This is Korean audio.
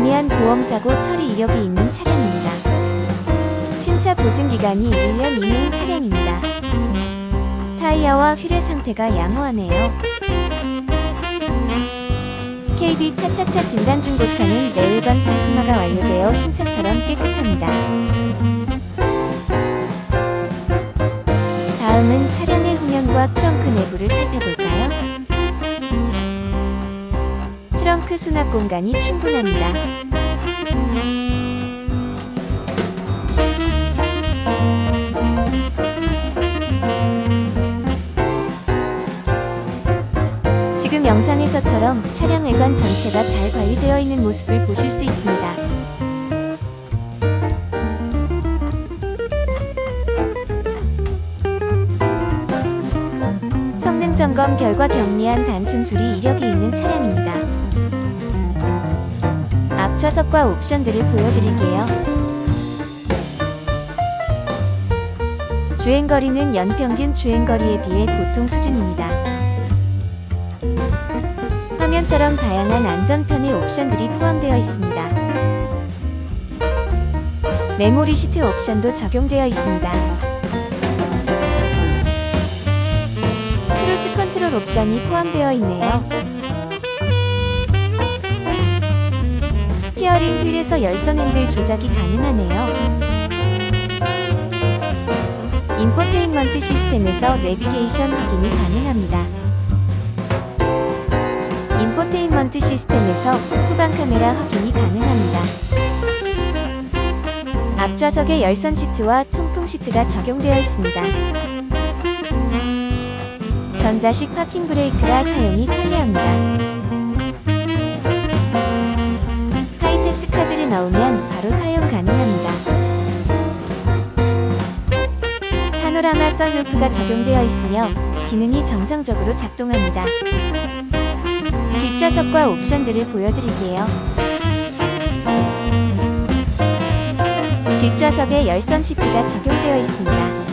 경미한 보험사고 처리 이력이 있는 차량입니다. 신차 보증 기간이 1년 이내인 차량입니다. 타이어와 휠의 상태가 양호하네요. KB 차차차 진단 중고차는 내외관 상품화가 완료되어 신차처럼 깨끗합니다. 다음은 차량의 후면과 트렁크 내부를 살펴볼까요? 트렁크 수납 공간이 충분합니다. 지금 영상에서처럼 차량 외관 전체가 잘 관리되어 있는 모습을 보실 수 있습니다. 점검 결과 경미한 단순 수리 이력이 있는 차량입니다. 앞좌석과 옵션들을 보여드릴게요. 주행거리는 연평균 주행거리에 비해 보통 수준입니다. 화면처럼 다양한 안전편의 옵션들이 포함되어 있습니다. 메모리 시트 옵션도 적용되어 있습니다. 크루즈 컨트롤 옵션이 포함되어 있네요. 스티어링 휠에서 열선 핸들 조작이 가능하네요. 인포테인먼트 시스템에서 내비게이션 확인이 가능합니다. 인포테인먼트 시스템에서 후방 카메라 확인이 가능합니다. 앞좌석에 열선 시트와 통풍 시트가 적용되어 있습니다. 전자식 파킹 브레이크라 사용이 편리합니다. 바로 사용 가능합니다. 파노라마 썬루프가 적용되어 있으며 기능이 정상적으로 작동합니다. 뒷좌석과 옵션들을 보여드릴게요. 뒷좌석에 열선 시트가 적용되어 있습니다.